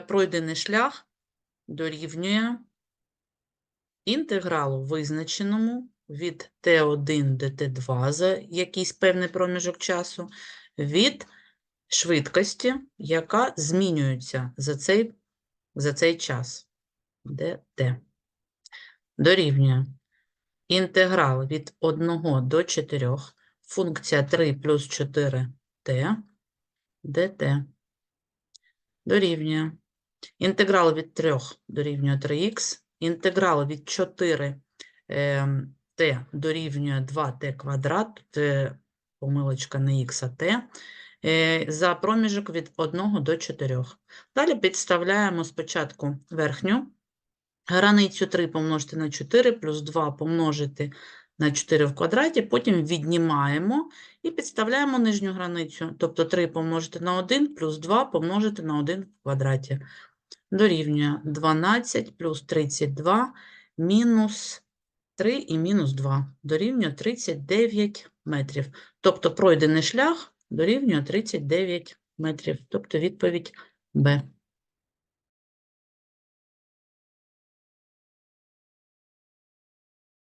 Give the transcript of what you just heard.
Пройдений шлях дорівнює інтегралу визначеному від t1 до t2 за якийсь певний проміжок часу від швидкості, яка змінюється за цей, за цей час. dt. Дорівнює інтеграл від 1 до 4, функція 3 плюс 4t, dt. Дорівнює інтеграл від 3 дорівнює 3х, інтеграл від 4 ем, t дорівнює 2t квадрат, помилочка не х, а t, е, за проміжок від 1 до 4. Далі підставляємо спочатку верхню границю 3 помножити на 4 плюс 2 помножити на 4 в квадраті, потім віднімаємо і підставляємо нижню границю, тобто 3 помножити на 1 плюс 2 помножити на 1 в квадраті. Дорівнює 12 плюс 32 мінус 3 і мінус 2 дорівнює 39 метрів. Тобто пройдений шлях дорівнює 39 метрів. Тобто відповідь Б.